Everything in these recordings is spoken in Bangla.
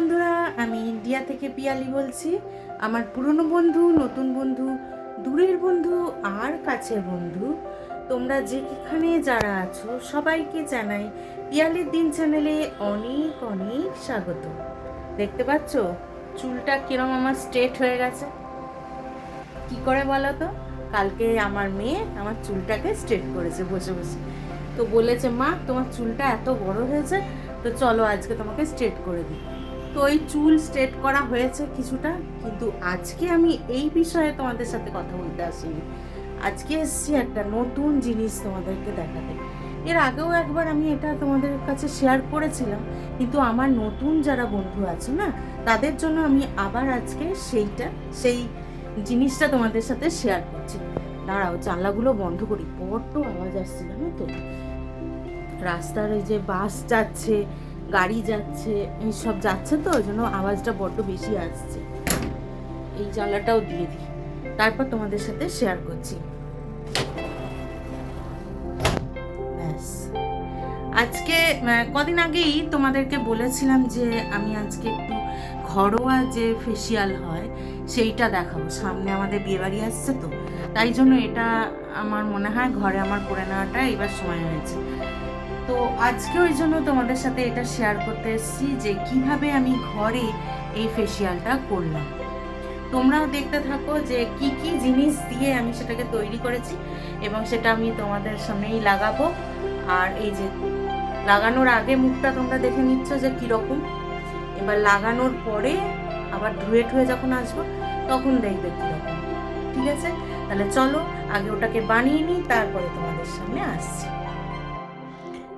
বন্ধুরা, আমি ইন্ডিয়া থেকে পিয়ালি বলছি। আমার পুরনো বন্ধু, নতুন বন্ধু, দূরের বন্ধু, আর কাছের বন্ধু। তোমরা যেখানে যারা আছো, সবাইকে জানাই পিয়ালির দিন চ্যানেলে অনেক অনেক স্বাগত। দেখতে পাচ্ছ? চুলটা কিরম আমার স্ট্রেট হয়ে গেছে। কি করে বলো তো? কালকে আমার মেয়ে আমার চুলটাকে স্ট্রেট করেছে বসে বসে। তো বলেছে, মা, তোমার চুলটা এত বড় হয়েছে, তো চলো আজকে তোমাকে স্ট্রেট করে দিই। তো ওই চুল স্ট্রেট করা হয়েছে কিছুটা, কিন্তু আজকে আমি এই বিষয়ে তোমাদের সাথে কথা বলতে আসিনি। আজকে এসেছি একটা নতুন জিনিস তোমাদেরকে দেখাতে। এর আগেও একবার আমি এটা তোমাদের কাছে শেয়ার করেছিলাম, কিন্তু আমার নতুন যারা বন্ধু আছে না, তাদের জন্য আমি আবার আজকে সেইটা, সেই জিনিসটা তোমাদের সাথে শেয়ার করছি। দাঁড়াও, জানলাগুলো বন্ধ করি, বড্ড আওয়াজ আসছে জানো তো? রাস্তার এই যে বাস যাচ্ছে গাড়ি যাচ্ছে, এই সব যাচ্ছে তো, ওই জন্য আওয়াজটা বড্ড বেশি আসছে। এই জানলাটাও দিয়ে দিই। তারপর তোমাদের সাথে শেয়ার করছি। ব্যাস। আজকে কদিন আগেই তোমাদেরকে বলেছিলাম যে আমি আজকে একটু ঘরোয়া যে ফেসিয়াল হয়, সেইটা দেখাবো। সামনে আমাদের বিয়েবাড়ি আসছে তো, তাই জন্য এটা আমার মনে হয় ঘরে আমার করে নেওয়াটা এবার সময় হয়েছে। তো আজকে ওই জন্য তোমাদের সাথে এটা শেয়ার করতে এসেছি যে কীভাবে আমি ঘরে এই ফেসিয়ালটা করলাম। তোমরাও দেখতে থাকো যে কি কি জিনিস দিয়ে আমি সেটাকে তৈরি করেছি এবং সেটা আমি তোমাদের সামনেই লাগাবো। আর এই যে লাগানোর আগে মুখটা তোমরা দেখে নিচ্ছ যে কীরকম। এবার লাগানোর পরে আবার ধুয়ে ঠুয়ে যখন আসব, তখন দেখবে কীরকম। ঠিক আছে? তাহলে চলো, আগে ওটাকে বানিয়ে নিই, তারপরে তোমাদের সামনে আসছি।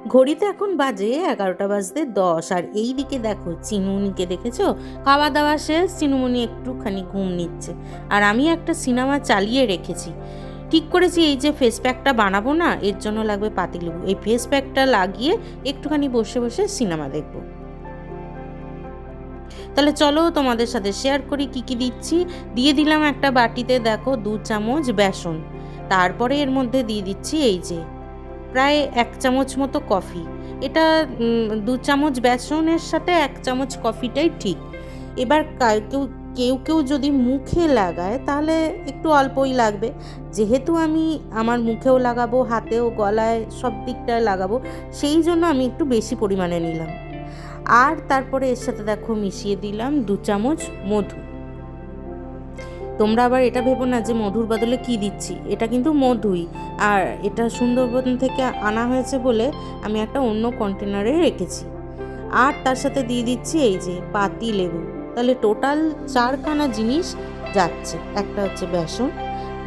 ঘড়িতে এখন বাজে এগারোটা বাজতে দশ, আর এই দিকে দেখো চিনুমনিকে দেখেছ? খাওয়া দাওয়া শেষ চিনুমনি একটুখানি ঘুম নিচ্ছে। আর আমি একটা সিনেমা চালিয়ে রেখেছি। ঠিক করেছি এই যে ফেস প্যাকটা বানাবো না, এর জন্য লাগবে পাতিলেবু। এই ফেস প্যাকটা লাগিয়ে একটুখানি বসে বসে সিনেমা দেখব। তাহলে চলো তোমাদের সাথে শেয়ার করি কি কি দিচ্ছি। দিয়ে দিলাম একটা বাটিতে দেখো দু চামচ বেসন। তারপরে এর মধ্যে দিয়ে দিচ্ছি এই যে প্রায় এক চামচ মতো কফি। এটা দু চামচ বেসনের সাথে এক চামচ কফিটাই ঠিক। এবার কেউ কেউ কেউ যদি মুখে লাগায়, তাহলে একটু অল্পই লাগবে। যেহেতু আমি আমার মুখেও লাগাবো, হাতেও, গলায় সব দিকটায় লাগাবো, সেই জন্য আমি একটু বেশি পরিমাণে নিলাম। আর তারপরে এর সাথে দেখো মিশিয়ে দিলাম দু চামচ মধু। তোমরা আবার এটা ভেবো না যে মধুর বদলে কি দিচ্ছি? এটা কিন্তু মধুই। আর এটা সুন্দরবন থেকে আনা হয়েছে বলে আমি একটা অন্য কন্টেনারে রেখেছি। আর তার সাথে দিয়ে দিচ্ছি এই যে পাতি লেবু। তাহলে টোটাল চারখানা জিনিস যাচ্ছে। একটা হচ্ছে বেসন,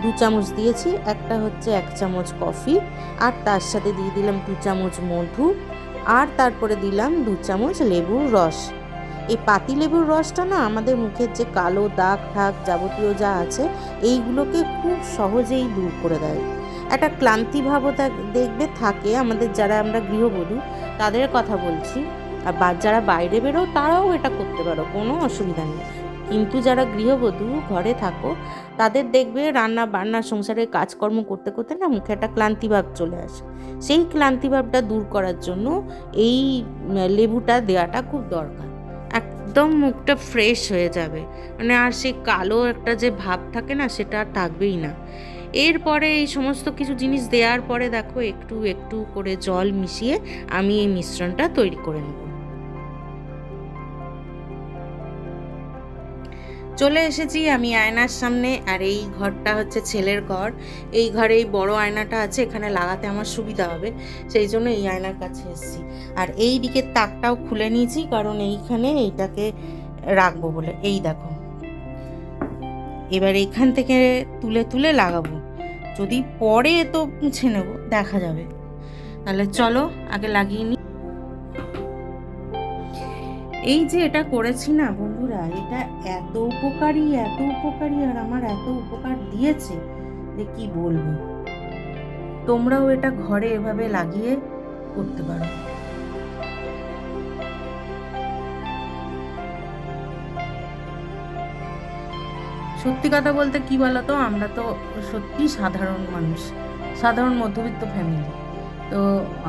দু চামচ দিয়েছি, একটা হচ্ছে এক চামচ কফি, আর তার সাথে দিয়ে দিলাম দু চামচ মধু, আর তারপরে দিলাম দু চামচ লেবুর রস। এই পাতি লেবুর রসটা না আমাদের মুখের যে কালো দাগ ঠাক যাবতীয় যা আছে, এইগুলোকে খুব সহজেই দূর করে দেয়। একটা ক্লান্তি ভাবও দেখবে থাকে আমাদের যারা আমরা গৃহবধূ, তাদের কথা বলছি। আর বা- যারা বাইরে বেরো, তারাও এটা করতে পারো, কোনো অসুবিধা নেই। কিন্তু যারা গৃহবধূ ঘরে থাকো, তাদের দেখবে রান্না বান্না, সংসারের কাজকর্ম করতে করতে না মুখে একটা ক্লান্তি ভাব চলে আসে। সেই ক্লান্তি ভাবটা দূর করার জন্য এই লেবুটা দেওয়াটা খুব দরকার। একদম মুখটা ফ্রেশ হয়ে যাবে। মানে আর সেই কালো একটা যে ভাব থাকে না, সেটা আর থাকবেই না। এরপরে এই সমস্ত কিছু জিনিস দেওয়ার পরে দেখো, একটু একটু করে জল মিশিয়ে আমি এই মিশ্রণটা তৈরি করে নেব। চলে এসেছি আমি আয়নার সামনে, আর এই ঘরটা হচ্ছে ছেলের ঘর। এই ঘরে এই বড় আয়নাটা আছে, এখানে লাগাতে আমার সুবিধা হবে, সেই জন্য এই আয়নার কাছে এসেছি। আর এই দিকের তাকটাও খুলে নিয়েছি, কারণ এইখানে এইটাকে রাখব বলে। এই দেখো। এবার এইখান থেকে তুলে তুলে লাগাবো। যদি পরে তো মুছে নেব, দেখা যাবে। তাহলে চলো, আগে লাগিয়ে নিই এই যে এটা করেছি না বন্ধুরা, এটা এত উপকারী এত উপকারী, আর আমার এত উপকার দিয়েছে যে কি বলব? তোমরাও এটা ঘরে এভাবে লাগিয়ে করতে পারো। সত্যি কথা বলতে কি বলতো, আমরা তো সত্যি সাধারণ মানুষ, সাধারণ মধ্যবিত্ত ফ্যামিলি তো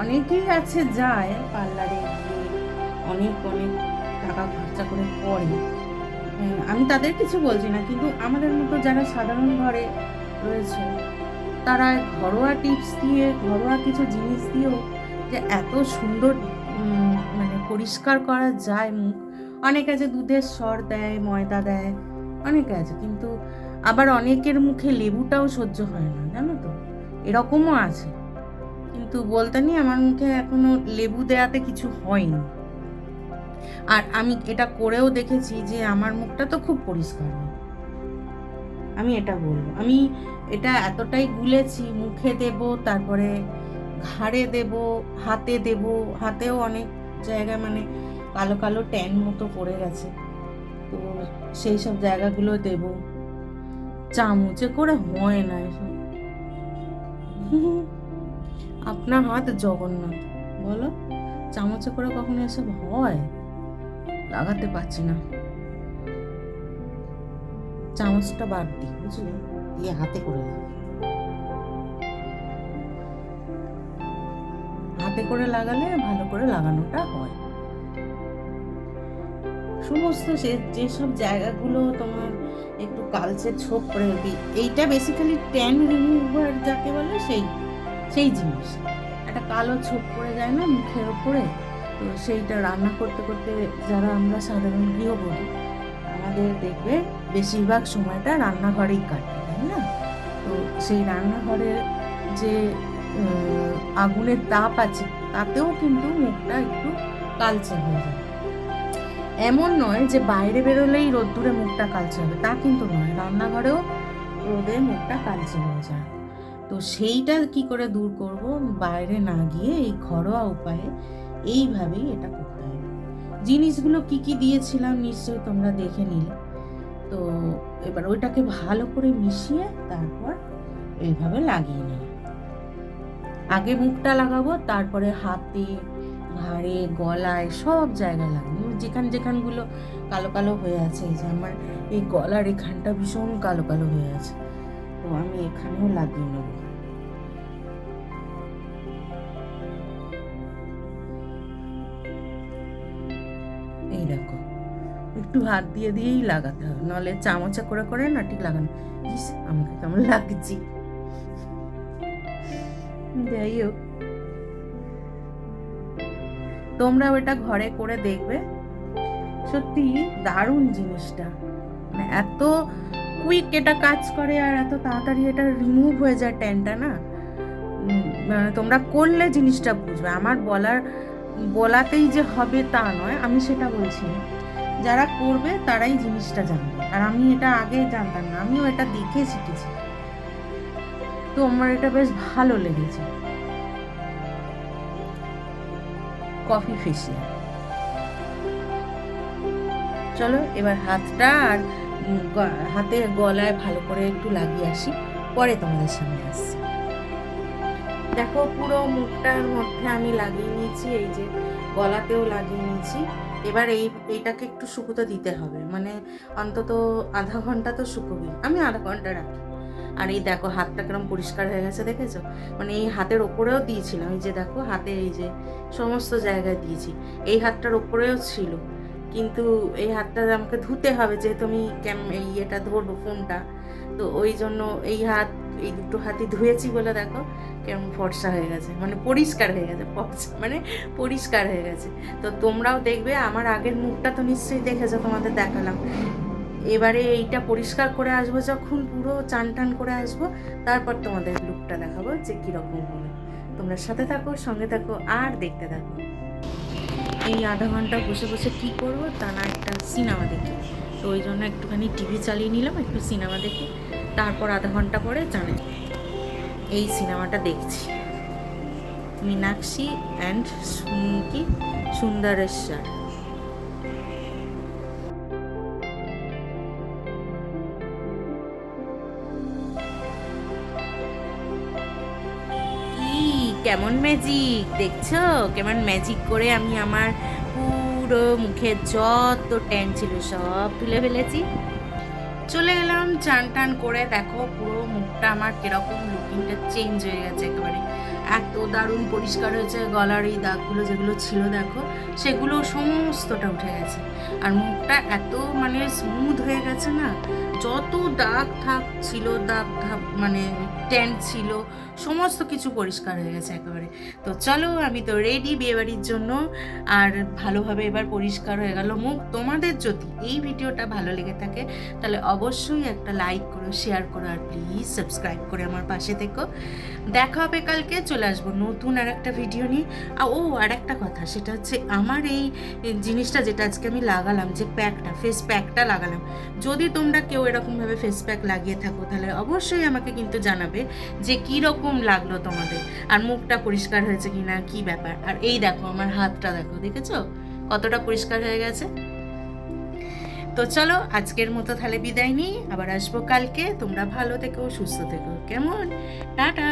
অনেকেই আছে যায়, পার্লারে গিয়ে অনেক অনেক টাকা খরচা করে করে উম, আমি তাদের কিছু বলছি না কিন্তু আমাদের মতো যারা সাধারণ ঘরে রয়েছে তারা ঘরোয়া টিপস দিয়ে ঘরোয়া কিছু জিনিস দিয়েও যে এত সুন্দর মানে পরিষ্কার করা যায়। মুখ অনেকে আছে দুধের স্বর দেয় ময়দা দেয় অনেকে আছে কিন্তু আবার অনেকের মুখে লেবুটাও সহ্য হয় না জানো তো? এরকমও আছে। কিন্তু বলতে নি আমার মুখে এখনও লেবু দেয়াতে কিছু হয়নি। আর আমি এটা করেও দেখেছি যে আমার মুখটা তো খুব পরিষ্কার। আমি এটা বলব। আমি এটা এতটাই গুলেছি, মুখে দেব, তারপরে ঘাড়ে দেব, হাতে দেব, হাতেও অনেক জায়গায় মানে কালো কালো ট্যান মতো পড়ে গেছে। তো সেই সব জায়গাগুলো দেব। চামচে করে হয় না এসব। আপনার হাত জগন্নাথ, বলো? চামচে করে কখনো এসব হয়? লাগাতে পারছি না। চামচটা বাদ দিই, বুঝলি? দিয়ে হাতে করে লাগাই। হাতে করে লাগালে ভালো করে লাগানোটা হয়। সমস্ত সে, যেসব জায়গাগুলো তোমার একটু কালচে ছোপ করে এইটা বেসিক্যালি ট্যান রিমুভার যাকে বলে সেই সেই জিনিস। একটা কালো ছোপ পড়ে যায় না, মুখের ওপরে? তো সেইটা রান্না করতে করতে যারা আমরা সাধারণ গৃহবধূ, আমাদের দেখবে বেশিরভাগ সময়টা রান্নাঘরেই কাটে, তাই না? তো সেই রান্নাঘরের যে আগুনের তাপ আছে, তাতেও কিন্তু মুখটা একটু কালচে হয়ে যায়। এমন নয় যে বাইরে বেরোলেই রোদ্দুরে মুখটা কালচে হবে, তা কিন্তু নয়। রান্নাঘরেও রোদে মুখটা কালচে হয়ে যায়। তো সেইটা কি করে দূর করব? বাইরে না গিয়ে এই ঘরোয়া উপায়ে এইভাবেই এটা করতে হবে জিনিসগুলো কি কি দিয়েছিলাম নিশ্চয়ই তোমরা দেখে নিলে। তো এবার ওইটাকে ভালো করে মিশিয়ে তারপর এইভাবে লাগিয়ে নেব আগে মুখটা লাগাবো, তারপরে হাতে, ঘাড়ে, গলায় সব জায়গায় লাগাবো। যেখান যেখানগুলো কালো কালো হয়ে আছে, এই যে আমার এই গলার এখানটা ভীষণ কালো কালো হয়ে আছে। তো আমি এখানেও লাগিয়ে নেব। দেখো। একটু হাত দিয়ে দিয়েই লাগাতে হবে নাহলে চামচা করে করে না ঠিক লাগানো। ইস, আমাকে কেমন লাগছে। যাই হোক। তোমরা ওটা ঘরে করে দেখবে। সত্যি দারুণ জিনিসটা। মানে এত কুইক এটা কাজ করে আর এত তাড়াতাড়ি এটা রিমুভ হয়ে যায় ট্যানটা না। মানে তোমরা করলে জিনিসটা বুঝবে। আমার বলার বলাতেই যে হবে তা নয়, আমি সেটা বলছি না। যারা করবে তারাই জিনিসটা জানবে। আর আমি এটা আগে জানতাম না, আমিও এটা দেখে শিখেছি। তো আমার এটা বেশ ভালো লেগেছে। কফি ফেসিয়াল চলো, এবার হাতটা আর হাতে গলায় ভালো করে একটু লাগিয়ে আসি, পরে তোমাদের সামনে আসছি। দেখো, পুরো মুখটার মধ্যে আমি লাগিয়ে নিয়েছি, এই যে গলাতেও লাগিয়ে নিয়েছি। এবার এই, এইটাকে একটু শুকোতে দিতে হবে। মানে অন্তত আধা ঘণ্টা তো শুকোবি আমি আধা ঘণ্টা রাখি। আর এই দেখো, হাতটা কিরম পরিষ্কার হয়ে গেছে, দেখেছ? মানে এই হাতের ওপরেও দিয়েছিলাম। এই যে দেখো, হাতে এই যে সমস্ত জায়গায় দিয়েছি। এই হাতটার ওপরেও ছিল। কিন্তু এই হাতটা আমাকে ধুতে হবে, যেহেতু আমি ক্যাম ইয়েটা ধরবো, ফোনটা। তো ওই জন্য এই হাত, এই দুটো হাতই ধুয়েছি বলে দেখো কেমন ফর্সা হয়ে গেছে। মানে পরিষ্কার হয়ে গেছে, ফর্সা মানে পরিষ্কার হয়ে গেছে। তো তোমরাও দেখবে, আমার আগের মুখটা তো নিশ্চয়ই দেখেছ, তোমাদের দেখালাম। এবারে এইটা পরিষ্কার করে আসব যখন, পুরো চান টান করে আসব, তারপর তোমাদের লুকটা দেখাবো যে কীরকম হবে তোমরা সাথে থাকো, সঙ্গে থাকো, আর দেখতে থাকো। এই আধা ঘণ্টা বসে বসে কী করব, তা না, একটা সিনেমা দেখি। তো ওই জন্য একটুখানি টিভি চালিয়ে নিলাম, একটু সিনেমা দেখি। তারপর আধা ঘণ্টা পরে জানে। এই সিনেমাটা দেখছি। মীনাক্ষী অ্যান্ড কি সুন্দরেশ্বর। কেমন ম্যাজিক দেখছ? কেমন ম্যাজিক করে আমি আমার পুরো মুখে যত ট্যান ছিল সব তুলে ফেলেছি। চলে এলাম চান টান করে দেখো পুরো মুখটা আমার কীরকম লুকিংটা চেঞ্জ হয়ে গেছে একেবারে। এত দারুণ পরিষ্কার হয়েছে গলার এই দাগগুলো যেগুলো ছিল, দেখো, সেগুলো সমস্তটা উঠে গেছে। আর মুখটা এত মানে স্মুথ হয়ে গেছে না, যত দাগ থাক ছিল দাগ থাক মানে টেন্ট ছিল, সমস্ত কিছু পরিষ্কার হয়ে গেছে একেবারে। তো চলো, আমি তো রেডি বিয়েবাড়ির জন্য। আর ভালোভাবে এবার পরিষ্কার হয়ে গেল মুখ। তোমাদের যদি এই ভিডিওটা ভালো লেগে থাকে, তাহলে অবশ্যই একটা লাইক করো শেয়ার করো, আর প্লিজ সাবস্ক্রাইব করে আমার পাশে থেকো। দেখা হবে কালকে, চলে আসব নতুন আর একটা ভিডিও নিয়ে। ও, আর একটা কথা, সেটা হচ্ছে আমার এই জিনিসটা যেটা আজকে আমি লাগালাম, যে প্যাকটা ফেস প্যাকটা লাগালাম। যদি তোমরা কেউ এরকমভাবে ফেস প্যাক লাগিয়ে থাকো, তাহলে অবশ্যই আমাকে কিন্তু জানাবে যে কী রকম লাগল তোমাদের? আর মুখটা পরিষ্কার হয়েছে কি না কী ব্যাপার? আর এই দেখো, আমার হাতটা দেখো, দেখেছ? কতটা পরিষ্কার হয়ে গেছে? তো চলো, আজকের মতো তাহলে বিদায় নিই। আবার আসব কালকে। তোমরা ভালো থেকো, সুস্থ থেকো। কেমন? টাটা!